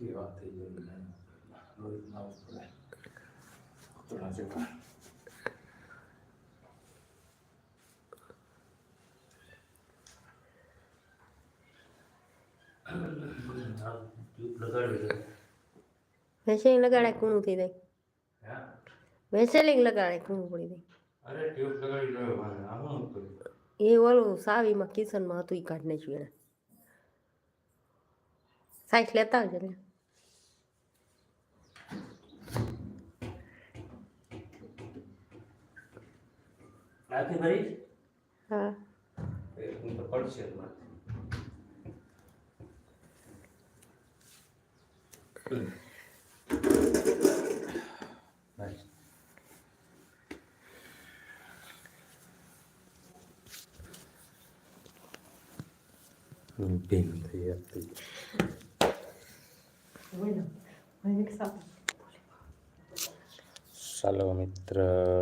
કેવા થઈ જાય લોહી ના પડે થોડા જેવા વેસેલિંગ લગાડે કૂણું થઈ જાય વેસેલિંગ લગાડે કૂણું પડી જાય અરે ટ્યુબ લગાડી દો મારે આમાં એ ઓલું સાવીમાં કિચનમાં હતું એ કાઢી નાખ્યું એને સાઈઠ લેતા આવજો ને નાખી ભરી હા. હું તો પડશે હતી ચાલો મિત્ર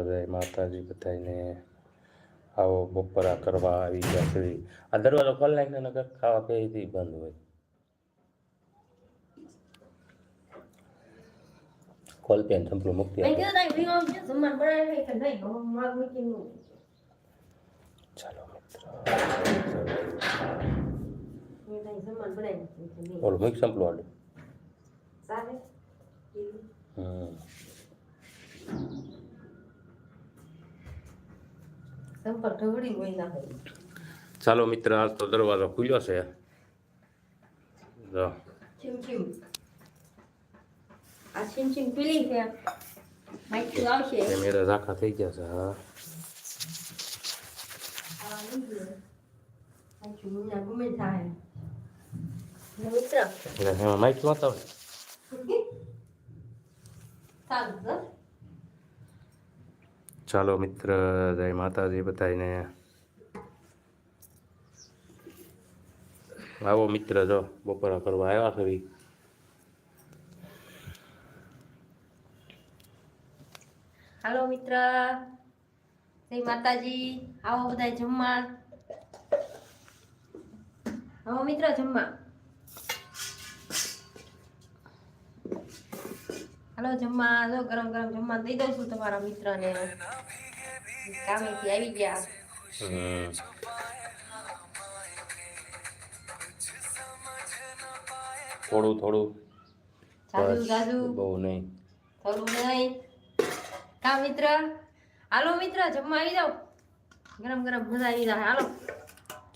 જય માતાજી બધાને આવો બપોરા કરવા આવી ગયા સુધી આ દરવાજો ખોલી નાખીને નગર ખાવા પહેરીથી બંધ હોય ખોલ પેન સંપલું મૂકતી મેં આપો. કીધું તાઈ ભીગો આવજો જમવાનું બનાવે કે નહીં હવે માગ મૂકીને નું. ચાલો મિત્ર મેં તાઈ જમવાનું બનાવી નાખ્યું કે નહીં. ઓલું મૂક સંપલું આડું ચાલે? હમ સંપલ ઢવળી હોય ના હોય ચાલો મિત્ર આજ તો દરવાજો ખુલ્યો છે. જો. કેમેરા ઝાખા થઈ ગયા છે હા. મિત્ર? એમાં માઇક વાંચો સર ચાલો મિત્ર, જય માતાજી બધાને આવો મિત્ર, જો, બપોરા કરવા આવ્યા ખરી હાલો મિત્ર, જય માતાજી. આવો બધા જમવા. આવો મિત્ર, જમવા. હાલો જમવા જો ગરમ ગરમ જમવા દઈ દઉં છું તમારા મિત્રને. કામેથી આવી ગયા. થોડું થોડું. જાજુ બસ, જાજુ. બહુ નહીં. થોડું નહીં. કા મિત્ર? હાલો મિત્ર જમવા આવી જાઓ. ગરમ ગરમ મજા આવી જાય. હાલો.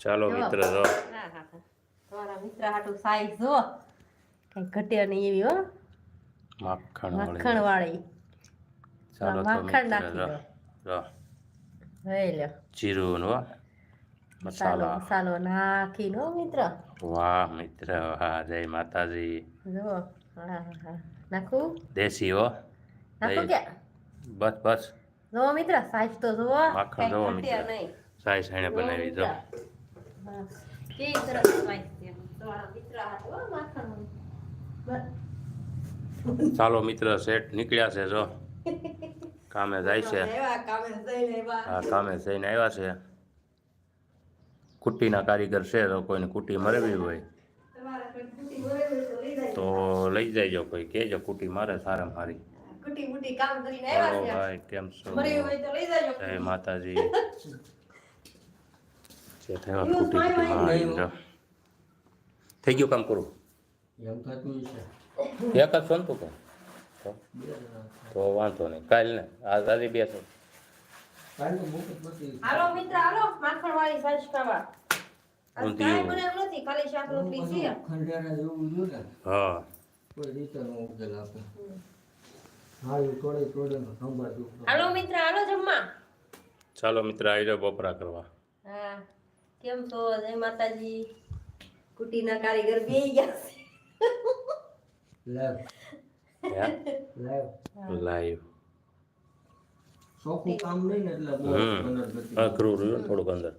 ચાલો મિત્ર જો. તમારા મિત્ર હાટું સાઈઝ જો. કઈ ઘટે નહીં એવી હો. માખણ માખણ વાળી. ચાલો તો માખણ નાખી દો. જીરું નો મસાલો મસાલો. નાખી નો મિત્ર. વાહ મિત્ર વાહ જય માતાજી. જો હા હા હા. નાખું? દેશી હો. નાખું. કે બસ બસ. જો મિત્ર સાઈઝ તો જુઓ. માખણ કઈ મિત્ર. સાઈઝ એને બનાવી. જો. કે સરસ સાઈઝ છે. તમારા મિત્ર હાટું હો માખણ બસ. ચાલો મિત્ર શેઠ નીકળ્યા છે જો. કામે જાય છે. એવા કામે જઈને એવા હા કામે જઈને આવ્યા છે. કુટ્ટીના કારીગર છે તો કોઈને કુટ્ટી મરવી હોય તમારા કોઈ કુટી હોય તો લઈ જાય. તો કોઈ કહેજો કુટી મારે સારામાં સારી કુટી છે. ભાઈ કેમ છો? મરી હોય તો લઈ જાજો જય માતાજી. જે થયા મારી જો. થઈ ગયું કામ કરું એમ થતું છે. એક જ સોનતું કે? તો? તો વાંધો નહીં. કાલ ને. આજ આજે બે છો કાલ તો મુકત નથી. હાલો મિત્ર હાલો. માખણ વાળી ખાવા જેવું હા. હાલો મિત્ર હાલો જમવા. ચાલો મિત્ર આવી જાઓ બપોરા કરવા. હા. કેમ છો? જય માતાજી. કુટીના કારીગર બે ગયા છે. લાવ હે લાવ લાઈવ ચોખ્ખું કામ નહીં ને એટલે બહુ હમ અંદર ગતિ અઘરું રહ્યું ને થોડુંક અંદર.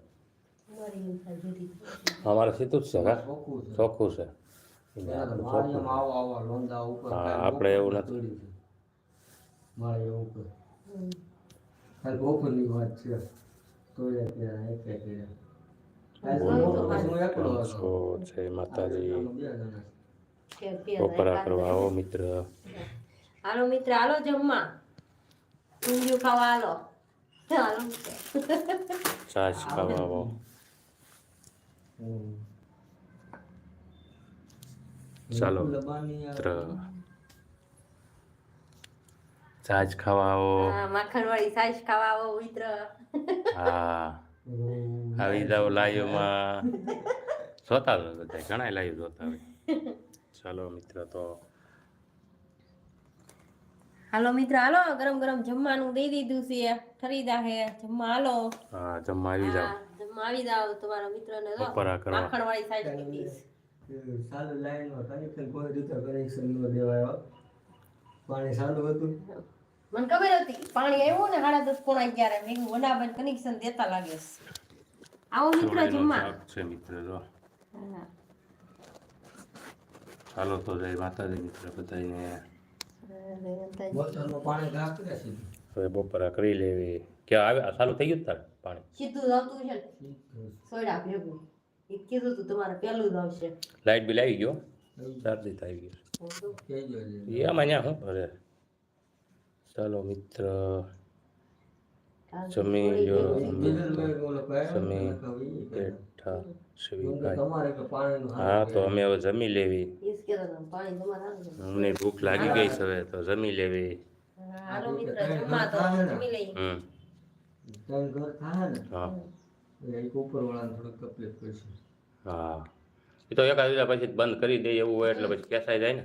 મારી ઈચ્છા જુદી છે. અમારે સીધું જ છે હા? ચોખ્ખું છે. ચોખ્ખું છે. એટલે પેલા તો આપણે માળિયામાં ચોખ્ખું આવો આવો લોંદા ઉપર હા, કાંઈ આપણે એવું બહુ નથી. તોડી છે. માળિયા ઉપર. હમ. ખાલી બપોરની વાત છે. તોડે ત્યાં એક એક એક. કાલ તો બોલો. બપોર પછી હું એકલો કેમ હતો છો જય માતાજી આમાં બે જણા. ફેર ફેર બપોરા કરવા આવો મિત્ર હાલો મિત્ર હાલો જમવા ઊંધિયું ખાવા હાલો હાલો છાશ ખાવા આવો હમ. ચાલો લબાની આ- મિત્ર છાશ ખાવા આવો હા માખણ વાળી સાઈઝ ખાવા આવો મિત્ર હા હમ. આવી જાવ લાઈવમાં જોતા હોય બધા ઘણા લાઈવ જોતા હોય ચાલો મિત્ર તો હાલો મિત્ર હાલો. ગરમ ગરમ જમવાનું દઈ દીધું છે. ખરીદા હે. જમવા હાલો. હા જમવા આવી જાવ જમવા આવી જાવ તમારા મિત્રને જો. બપોરા કરવા. માખણ વાળી સાઈઝ કીધી એ ચાલુ લાઈનમાં કનેક્શન કોઈ રીતે કનેક્શન નો દેવાયો પાણી સાલું હતું? મને ખબર હતી. પાણી આવ્યું ને સાડા દસ પોણા અગિયારે. મેં કીધું વડાબેન કનેક્શન દેતા લાગે આવો મિત્ર જમવા. છે મિત્ર જો. હા. ચાલો તો જય માતાજી મિત્ર બધાને હવે બપોરા કરી લેવી. ક્યાં આવે ચાલુ થઈ ગયું તાર તારે પાણી? સીધું આવતું છે ને? સોયડા ભેગું. એ કીધું તું તમારે પહેલું જ આવશે. લાઇટ બિલ આવી ગયો? ચાર્જિત આવી ગયો. કહેજો એ આમાં ત્યાં શું ભરે? ચાલો મિત્ર. જમી જો કહેવાય. બેઠા શિવીભાઈ હા તો અમે હવે જમી લેવી. અમને ભૂખ લાગી ગઈ છે હવે તો જમી લેવી. હા, એ તો એકાદ દિવસ પછી બંધ કરી દઈએ એવું હોય એટલે પછી કેસાઈ જાય ને.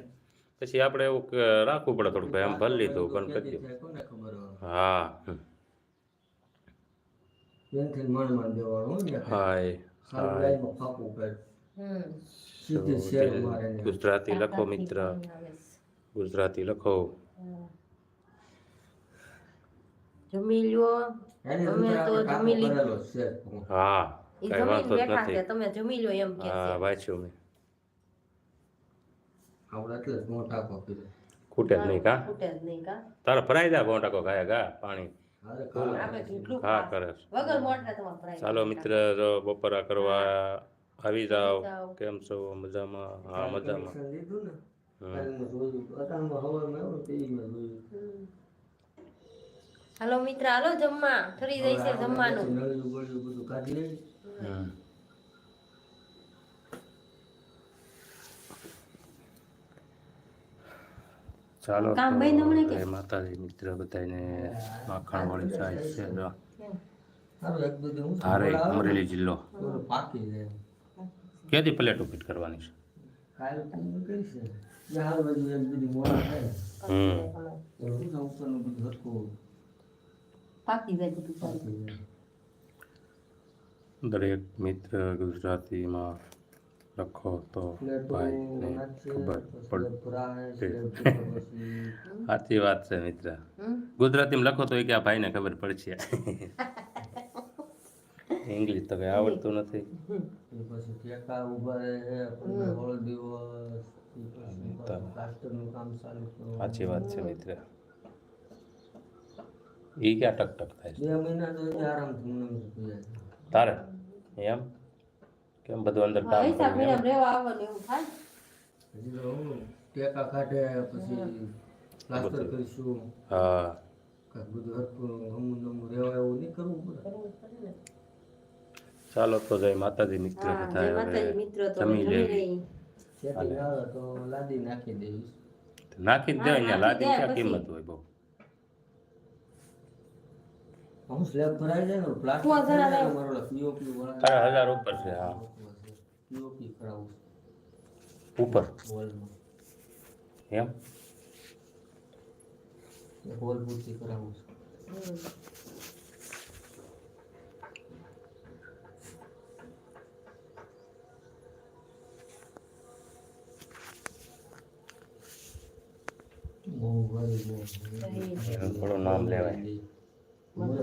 પછી આપણે એવું કે રાખવું પડે થોડુંક ભાઈ આમ ભરી લીધું બંધ કરી હા હમ. એનથી મણ મણ દેવાનું હોય હાય સારું લાઈનમાં ફાંકવું પડે. હમ. સીધી શેર મારે ગુજરાતી લખો મિત્ર. ગુજરાતી લખો. હા. જમી લ્યો. એની તો જમી કાપો લીધું. કરેલો છે. હા કઈ વાંધો નથી. તમે જમી લો એમ કે હા વાંચ્યું મેં. એટલે મોટા કોપી નહીં કા? ખૂટે નહીં કા? તારે ફરાઈ જા બોટાકો ખાયા ગા પાણી. હા. કરે. છે. ચાલો મિત્ર બપોરા કરવા આવી જાઓ. જાઓ. કેમ છો? મજામાં? હા મજામાં. હાલો મિત્ર હાલો જમવા. ફરી છે જમવાનું નળિયું બળિયું બધું કાઢી લઈ હમ. ચાલો માતાજી મિત્ર બધાને માખણ વાળી ચાય છે ધારે અમરેલી જિલ્લો. ક્યાંથી પ્લેટો ફિટ કરવાની છે? દરેક મિત્ર ગુજરાતીમાં લખો તો ભાઈ ભાઈને ખબર પછી પડે ભરાય, પડે. સ્લેબ ઉપર પછી સાચી વાત છે મિત્ર? ગુજરાતીમાં લખો તો એ કે આ ભાઈને ખબર પડશે. ઇંગ્લિશ તો કઈ આવડતું નથી. સાચી વાત છે મિત્ર. એ ક્યાં ટક ટક થાય તારે? એમ? કેમ બધું અંદર કામ? મહિના રહેવા આવવાનું એવું થાય હજી તો હું ટેકા કાઢે પછી પ્લાસ્ટર કરીશું. હા. બધું હરખું હમું નમું રહેવા એવું નહીં કરવું પડે. ચાલો તો જય માતાજી મિત્ર તો જમી લેવી. આવે તો લાદી નાખી દેવી નાખી જ દેવાય લાદી ક્યાં કિંમત હોય બહુ? હું સ્લેબ ભરાઈ જાય ને પ્લાસ્ટર કુવા મારો પીઓપી વાળા. તારા હજાર ઉપર છે હા. પીઓપી કરાવું ઉપર હોલમાં એમ હોલ પૂરતી કરાવું છું હમ. બહુ ગરીબ બહુ એનું થોડું નામ લેવાય મને